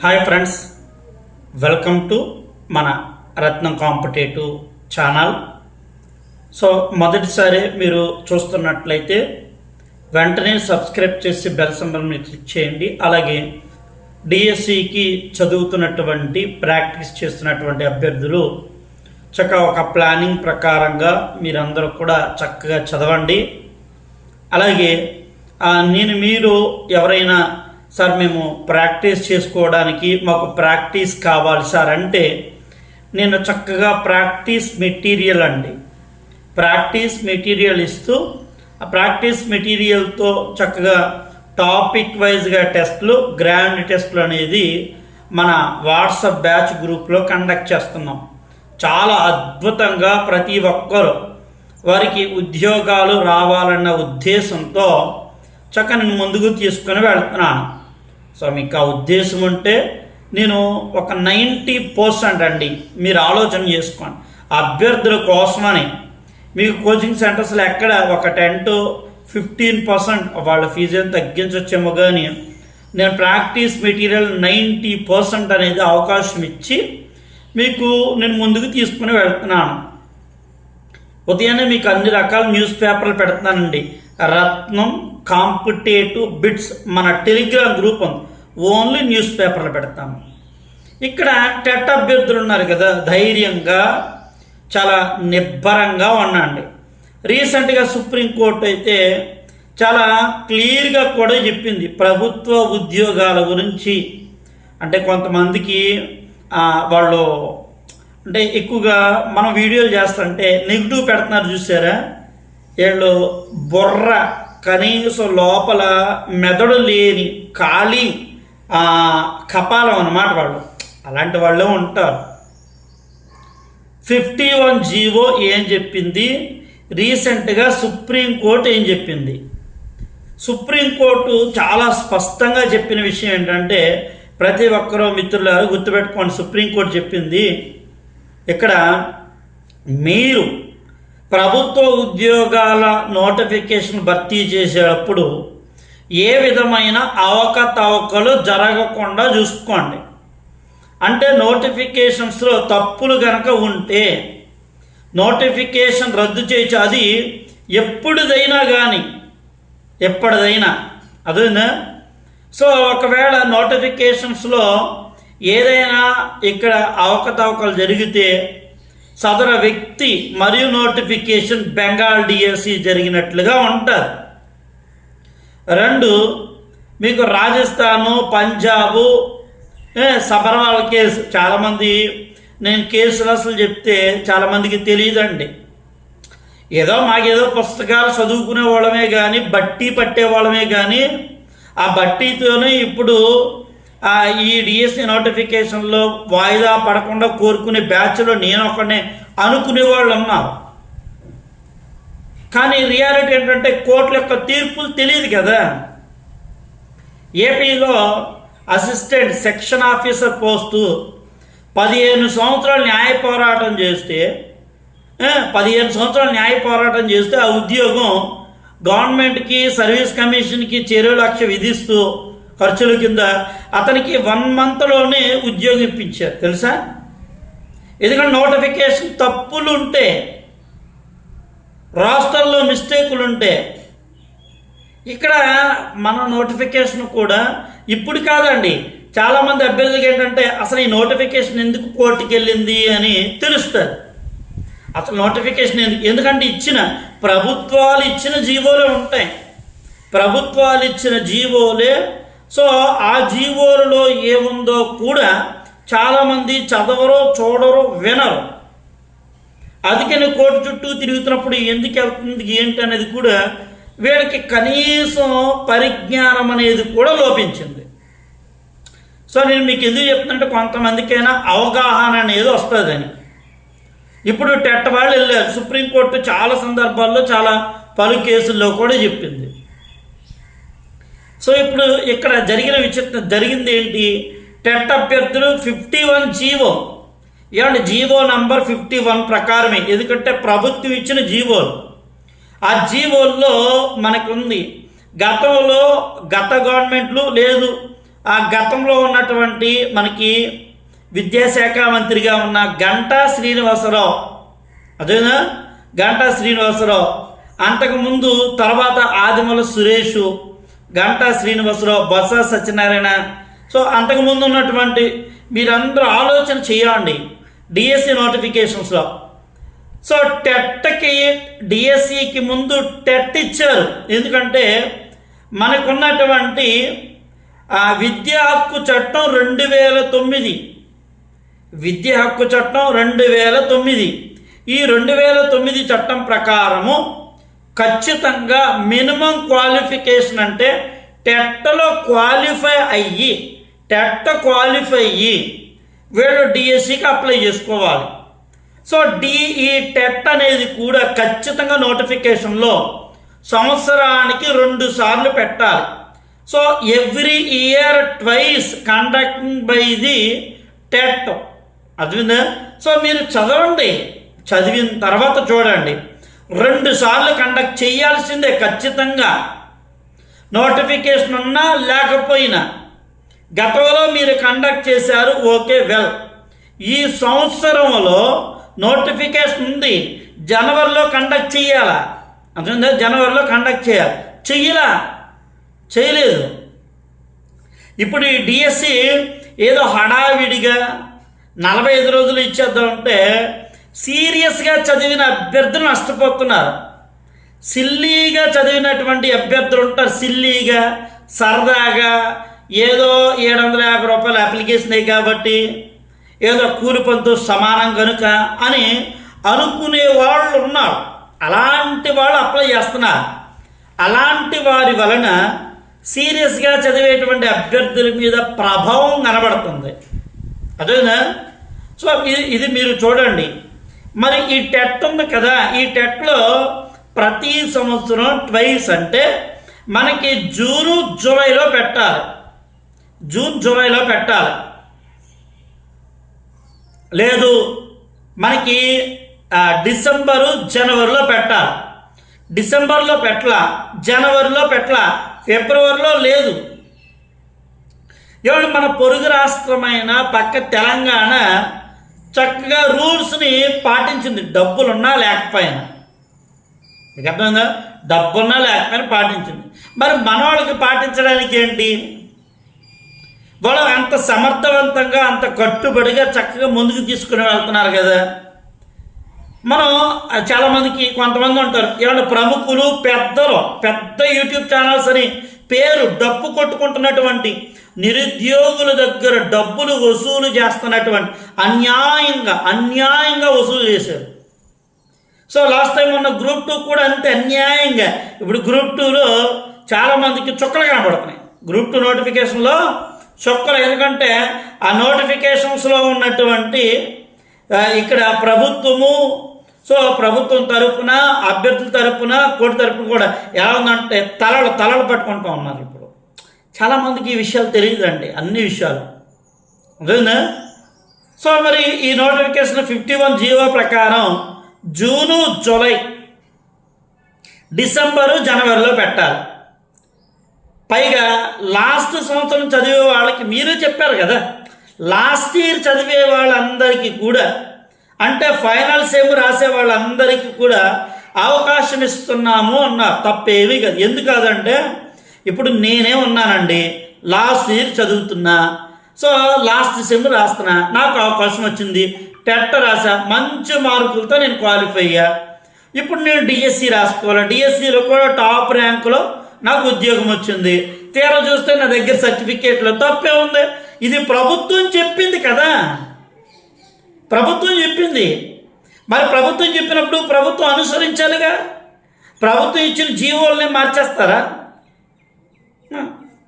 Hi friends welcome to మన రత్నం competitive channel. So మొదటిసారి మీరు చూస్తున్నట్లయితే వెంటనే సబ్స్క్రైబ్ చేసి బెల్ సింబల్ మీద క్లిక్ చేయండి. అలాగే డిఎస్సికి చదువుతున్నటువంటి ప్రాక్టీస్ చేస్తున్నటువంటి అభ్యర్థులు చక్కగా ఒక ప్లానింగ్ ప్రకారంగా మీరందరూ కూడా చక్కగా చదవండి. అలాగే నేను మీరు ఎవరైనా సార్ మేము ప్రాక్టీస్ చేసుకోవడానికి మాకు ప్రాక్టీస్ కావాలి సార్. అంటే నేను చక్కగా ప్రాక్టీస్ మెటీరియల్ అండి. ప్రాక్టీస్ మెటీరియల్ ఇస్తూ ఆ ప్రాక్టీస్ మెటీరియల్తో చక్కగా టాపిక్ వైజ్గా టెస్ట్లు గ్రాండ్ టెస్ట్లు అనేది మన వాట్సాప్ బ్యాచ్ గ్రూప్లో కండక్ట్ చేస్తున్నాం. చాలా అద్భుతంగా ప్రతి ఒక్కరు వారికి ఉద్యోగాలు రావాలన్న ఉద్దేశంతో చక్కని ముందుకు తీసుకొని వెళ్తున్నాను. సో మీకు ఆ ఉద్దేశం ఉంటే నేను ఒక నైంటీ పర్సెంట్ అండి. మీరు ఆలోచన చేసుకోండి. అభ్యర్థుల కోసమని. మీకు కోచింగ్ సెంటర్స్లో ఎక్కడ ఒక టెన్ టు ఫిఫ్టీన్ పర్సెంట్ వాళ్ళ ఫీజుని తగ్గించవచ్చేమో కానీ నేను ప్రాక్టీస్ మెటీరియల్ నైంటీ పర్సెంట్ అనేది అవకాశం ఇచ్చి మీకు నేను ముందుకు తీసుకుని వెళ్తున్నాను. ఉదయాన్నే మీకు అన్ని రకాల న్యూస్ పేపర్లు పెడుతున్నానండి. రత్నం కాంపిటేటివ్ బిట్స్ మన టెలిగ్రామ్ గ్రూప్ ఉంది. ఓన్లీ న్యూస్ పేపర్లు పెడతాము ఇక్కడ టెట్ అభ్యర్థులు ఉన్నారు కదా ధైర్యంగా చాలా నిబ్బరంగా ఉండండి. రీసెంట్గా సుప్రీంకోర్టు అయితే చాలా క్లియర్గా కూడా చెప్పింది ప్రభుత్వ ఉద్యోగాల గురించి. అంటే కొంతమందికి వాళ్ళు అంటే ఎక్కువగా మనం వీడియోలు చేస్తుంటే నెగిటివ్ పెడుతున్నారు చూసారా? వీళ్ళు బొర్ర. కనీసం లోపల మెదడు లేని ఖాళీ కపాలం అన్నమాట వాళ్ళు. అలాంటి వాళ్ళే ఉంటారు. ఫిఫ్టీ వన్ జీవో ఏం చెప్పింది? రీసెంట్గా సుప్రీంకోర్టు ఏం చెప్పింది? సుప్రీంకోర్టు చాలా స్పష్టంగా చెప్పిన విషయం ఏంటంటే ప్రతి ఒక్కరూ మిత్రులారు గుర్తుపెట్టుకోండి సుప్రీంకోర్టు చెప్పింది ఇక్కడ మీరు ప్రభుత్వ ఉద్యోగాల నోటిఫికేషన్ భర్తీ చేసేటప్పుడు ఏ విధమైన అవకతవకలు జరగకుండా చూసుకోండి. అంటే నోటిఫికేషన్స్లో తప్పులు కనుక ఉంటే నోటిఫికేషన్ రద్దు చేయొచ్చు అది ఎప్పుడుదైనా కానీ ఎప్పటిదైనా అదేనా? సో ఒకవేళ నోటిఫికేషన్స్లో ఏదైనా ఇక్కడ అవకతవకలు జరిగితే సదర వ్యక్తి మరియు నోటిఫికేషన్ బెంగాల్ డిఎస్సి జరిగినట్లుగా ఉంటుంది రెండు మీకు రాజస్థాను పంజాబు ఏ, సబర్వాల్ కేసు. చాలామంది నేను కేసులు అసలు చెప్తే చాలామందికి తెలియదండి. ఏదో మాకేదో పుస్తకాలు చదువుకునే వాళ్ళమే కానీ బట్టి పట్టే వాళ్ళమే కానీ ఆ బట్టీతోనే ఇప్పుడు ఈ డిఎస్సి నోటిఫికేషన్లో వాయిదా పడకుండా కోరుకునే బ్యాచ్లో నేను ఒకనే అనుకునే వాళ్ళు ఉన్నారు కానీ రియాలిటీ ఏంటంటే కోర్టుల యొక్క తీర్పులు తెలియదు కదా. ఏపీలో అసిస్టెంట్ సెక్షన్ ఆఫీసర్ పోస్టు పదిహేను సంవత్సరాలు న్యాయ పోరాటం చేస్తే పదిహేను సంవత్సరాలు న్యాయ పోరాటం చేస్తే ఆ ఉద్యోగం గవర్నమెంట్కి సర్వీస్ కమిషన్కి చెరువు లక్ష విధిస్తూ ఖర్చుల కింద అతనికి వన్ మంత్లోనే ఉద్యోగం ఇప్పించారు. తెలుసా? ఎందుకంటే నోటిఫికేషన్ తప్పులు ఉంటే రాష్ట్రంలో మిస్టేకులు ఉంటే ఇక్కడ మన నోటిఫికేషన్ కూడా ఇప్పుడు కాదండి. చాలామంది అభ్యర్థులకు ఏంటంటే అసలు ఈ నోటిఫికేషన్ ఎందుకు కోర్టుకి వెళ్ళింది అని తెలుస్తారు. అసలు నోటిఫికేషన్ ఎందుకు ఎందుకంటే ఇచ్చిన ప్రభుత్వాలు ఇచ్చిన జీవోలే ఉంటాయి. ప్రభుత్వాలు ఇచ్చిన జీవోలే సో ఆ జీవోలలో ఏముందో కూడా చాలామంది చదవరు చూడరు వినరు. అందుకని కోర్టు చుట్టూ తిరుగుతున్నప్పుడు ఎందుకు వెళ్తుంది ఏంటి అనేది కూడా వీళ్ళకి కనీసం పరిజ్ఞానం అనేది కూడా లోపించింది. సో నేను మీకు ఎందుకు చెప్తుంటే కొంతమందికైనా అవగాహన అనేది వస్తుందని. ఇప్పుడు టెట్ వాళ్ళు వెళ్ళారు. సుప్రీంకోర్టు చాలా సందర్భాల్లో చాలా పలు కేసుల్లో కూడా చెప్పింది. సో ఇప్పుడు ఇక్కడ జరిగిన విచిత్రం జరిగింది ఏంటి టెట్ అభ్యర్థులు ఫిఫ్టీ వన్ జీవో. ఏమంటే జీవో నంబర్ ఫిఫ్టీ వన్ ప్రకారమే. ఎందుకంటే ప్రభుత్వం ఇచ్చిన జీవోలు. ఆ జీవోల్లో మనకుంది. గతంలో గత గవర్నమెంట్లు లేదు. ఆ గతంలో ఉన్నటువంటి మనకి విద్యాశాఖ మంత్రిగా ఉన్న గంటా శ్రీనివాసరావు. అదేనా? గంటా శ్రీనివాసరావు. అంతకుముందు తర్వాత ఆదిమల సురేషు. గంటా శ్రీనివాసరావు బొత్స సత్యనారాయణ. సో అంతకుముందు ఉన్నటువంటి మీరందరూ ఆలోచన చేయండి. డిఎస్సి నోటిఫికేషన్స్లో సో టెట్కి డిఎస్సికి ముందు టెట్ ఇచ్చారు. ఎందుకంటే మనకున్నటువంటి ఆ విద్యా హక్కు చట్టం రెండు వేల తొమ్మిది. విద్యా హక్కు చట్టం రెండు వేల తొమ్మిది. ఈ రెండు వేల తొమ్మిది చట్టం ప్రకారము ఖచ్చితంగా మినిమం క్వాలిఫికేషన్ అంటే టెట్లో క్వాలిఫై అయ్యి టెట్ క్వాలిఫై అయ్యి వీళ్ళు డిఎస్సికి అప్లై చేసుకోవాలి. సో డి ఈ టెట్ అనేది కూడా ఖచ్చితంగా నోటిఫికేషన్లో సంవత్సరానికి రెండు సార్లు పెట్టాలి. So every year twice conducting by the TET. అర్థమైందా? సో మీరు చదవండి. చదివిన తర్వాత చూడండి. రెండు సార్లు కండక్ట్ చేయాల్సిందే ఖచ్చితంగా. నోటిఫికేషన్ ఉన్నా లేకపోయినా గతంలో మీరు కండక్ట్ చేశారు ఓకే వెల్ ఈ సంవత్సరంలో నోటిఫికేషన్ ఉంది జనవరిలో కండక్ట్ చేయాలా? అర్థమైందా? జనవరిలో కండక్ట్ చేయాలి. చెయ్యలా? చేయలేదు. ఇప్పుడు ఈ డిఎస్సి ఏదో హడావిడిగా నలభై ఐదు రోజులు ఇచ్చేద్దామంటే సీరియస్గా చదివిన అభ్యర్థులు నష్టపోతున్నారు. సిల్లీగా చదివినటువంటి అభ్యర్థులు ఉంటారు. సిల్లీగా సరదాగా ఏదో ఏడు వందల యాభై రూపాయల అప్లికేషన్ అయ్యి కాబట్టి ఏదో కూలి పనితో సమానం కనుక అని అనుకునే వాళ్ళు ఉన్నారు. అలాంటి వాళ్ళు అప్లై చేస్తున్నారు. అలాంటి వారి వలన సీరియస్గా చదివేటువంటి అభ్యర్థుల మీద ప్రభావం కనబడుతుంది. అదేనా? సో ఇది ఇది మీరు చూడండి. మరి ఈ టెట్ ఉంది కదా ఈ టెట్లో ప్రతి సంవత్సరం ట్వైస్ అంటే మనకి జూను జూలైలో పెట్టాలి. జూన్ జూలైలో పెట్టాలి. లేదు మనకి డిసెంబరు జనవరిలో పెట్టాలి. డిసెంబర్లో పెట్టలా జనవరిలో పెట్టలా ఫిబ్రవరిలో లేదు. ఏమంటే మన పొరుగు రాష్ట్రమైన పక్క తెలంగాణ చక్కగా రూల్స్ని పాటించింది. డబ్బులున్నా లేకపోయినా. మీకు అర్థమైందా? డబ్బున్నా లేకపోయినా పాటించింది. మరి మనవాళ్ళకి పాటించడానికి ఏంటి? వాళ్ళు అంత సమర్థవంతంగా అంత కట్టుబడిగా చక్కగా ముందుకు తీసుకుని వెళ్తున్నారు కదా. మనం చాలామందికి కొంతమంది ఉంటారు. ఇలాంటి ప్రముఖులు పెద్దలు పెద్ద యూట్యూబ్ ఛానల్స్ అని పేరు డప్పు కొట్టుకుంటున్నటువంటి నిరుద్యోగుల దగ్గర డబ్బులు వసూలు చేస్తున్నటువంటి అన్యాయంగా అన్యాయంగా వసూలు చేశారు. సో లాస్ట్ టైం ఉన్న గ్రూప్ టూ కూడా అంతే అన్యాయంగా. ఇప్పుడు గ్రూప్ టూలో చాలామందికి చుక్కలు కనబడుతున్నాయి గ్రూప్ టూ నోటిఫికేషన్లో చుక్కలు ఎందుకంటే ఆ నోటిఫికేషన్స్లో ఉన్నటువంటి ఇక్కడ ప్రభుత్వము సో ప్రభుత్వం తరపున అభ్యర్థుల తరపున కోటి తరపున కూడా ఎలా ఉందంటే తలలు తలలు పట్టుకుంటూ ఉన్నారు ఇప్పుడు. చాలామందికి ఈ విషయాలు తెలియదండి అన్ని విషయాలు. అదేనా? సో మరి ఈ నోటిఫికేషన్ ఫిఫ్టీ వన్ జీవో ప్రకారం జూను జూలై డిసెంబరు జనవరిలో పెట్టాలి. పైగా లాస్ట్ సంవత్సరం చదివే వాళ్ళకి మీరే చెప్పారు కదా లాస్ట్ ఇయర్ చదివే వాళ్ళందరికీ కూడా అంటే ఫైనల్ సేమ్ రాసే వాళ్ళందరికీ కూడా అవకాశం ఇస్తున్నాము అన్నారు తప్పేమీ కాదు. ఎందుకు కాదంటే ఇప్పుడు నేనే ఉన్నానండి లాస్ట్ ఇయర్ చదువుతున్నా. సో లాస్ట్ సెమ్ రాస్తున్నా. నాకు అవకాశం వచ్చింది. టెట్ రాసా. మంచి మార్కులతో నేను క్వాలిఫై అయ్యా. ఇప్పుడు నేను డిఎస్సి రాసుకోవాలి? డిఎస్సిలో కూడా టాప్ ర్యాంకులో నాకు ఉద్యోగం వచ్చింది. తీరా చూస్తే నా దగ్గర సర్టిఫికేట్లో తప్పే ఉంది. ఇది ప్రభుత్వం చెప్పింది కదా. ప్రభుత్వం చెప్పింది. మరి ప్రభుత్వం చెప్పినప్పుడు ప్రభుత్వం అనుసరించాలిగా? ప్రభుత్వం ఇచ్చిన జీవోల్ని మార్చేస్తారా?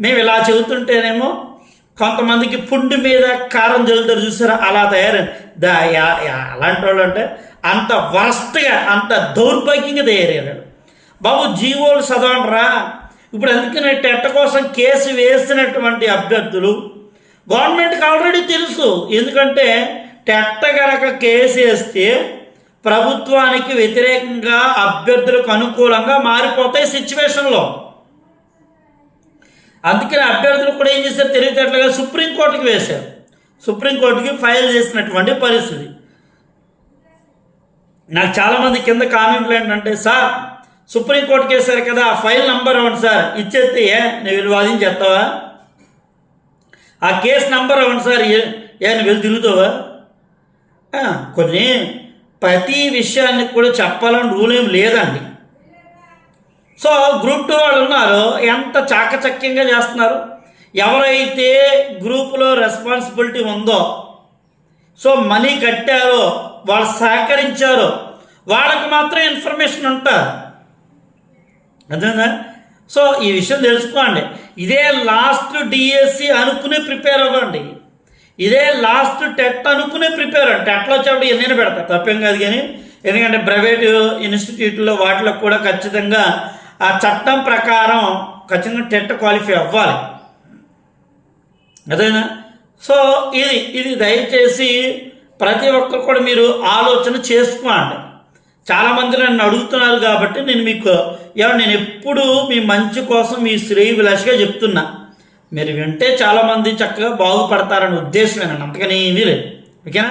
మేము ఇలా చెబుతుంటేనేమో కొంతమందికి పుండి మీద కారం జల్లుతారు చూసారా? అలా తయారు దా అలాంటి వాళ్ళు అంటే అంత వరస్ట్గా అంత దౌర్భాగ్యంగా తయారయ్యారు. బాబు జీవోలు చదవండిరా. ఇప్పుడు అందుకనే టెట్ట కోసం కేసు వేసినటువంటి అభ్యర్థులు గవర్నమెంట్కి ఆల్రెడీ తెలుసు. ఎందుకంటే టెట్ట గనక కేసు వేస్తే ప్రభుత్వానికి వ్యతిరేకంగా అభ్యర్థులకు అనుకూలంగా మారిపోతాయి సిచ్యువేషన్లో. అందుకని అభ్యర్థులు కూడా ఏం చేశారు? తెలివితేటలుగా సుప్రీంకోర్టుకి వేశారు. సుప్రీంకోర్టుకి ఫైల్ చేసినటువంటి పరిస్థితి. నాకు చాలామంది కింద కామెంట్లు ఏంటంటే సార్ సుప్రీంకోర్టుకి వేశారు కదా ఆ ఫైల్ నంబర్ ఇవ్వండి సార్. ఇచ్చేస్తే ఏ నువ్వు వెళ్ళి వాదించేస్తావా? ఆ కేసు నంబర్ ఇవ్వండి సార్. ఏ ఏ నువ్వు వెళ్ళి తిరుగుతావా? కొన్ని ప్రతి విషయాన్ని కూడా చెప్పాలని రూల్ ఏం లేదండి. సో గ్రూప్ టూ వాళ్ళు ఉన్నారు ఎంత చాకచక్యంగా చేస్తున్నారు? ఎవరైతే గ్రూపులో రెస్పాన్సిబిలిటీ ఉందో సో మనీ కట్టారో వాళ్ళు సహకరించారో వాళ్ళకి మాత్రం ఇన్ఫర్మేషన్ ఉంటుంది అదేనా సో ఈ విషయం తెలుసుకోండి. ఇదే లాస్ట్ డిఎస్సి అనుకుని ప్రిపేర్ అవ్వండి. ఇదే లాస్ట్ టెట్ అనుకునే ప్రిపేర్ అవ్వండి టెట్లో వచ్చేప్పుడు ఎన్నైనా పెడతా. తప్పేం కాదు కానీ ఎందుకంటే ప్రైవేట్ ఇన్స్టిట్యూట్లో వాటిలో కూడా ఖచ్చితంగా ఆ చట్టం ప్రకారం ఖచ్చితంగా టెట్ క్వాలిఫై అవ్వాలి. అదేనా? సో ఇది ఇది దయచేసి ప్రతి ఒక్కరు కూడా మీరు ఆలోచన చేసుకోండి. చాలామంది నన్ను అడుగుతున్నారు కాబట్టి నేను మీకు ఏమన్నా నేను ఎప్పుడు మీ మంచి కోసం మీ శ్రేయ చెప్తున్నా. మీరు వింటే చాలామంది చక్కగా బాగుపడతారనే ఉద్దేశమేనండి అంతకని ఏమీ లేదు. ఓకేనా?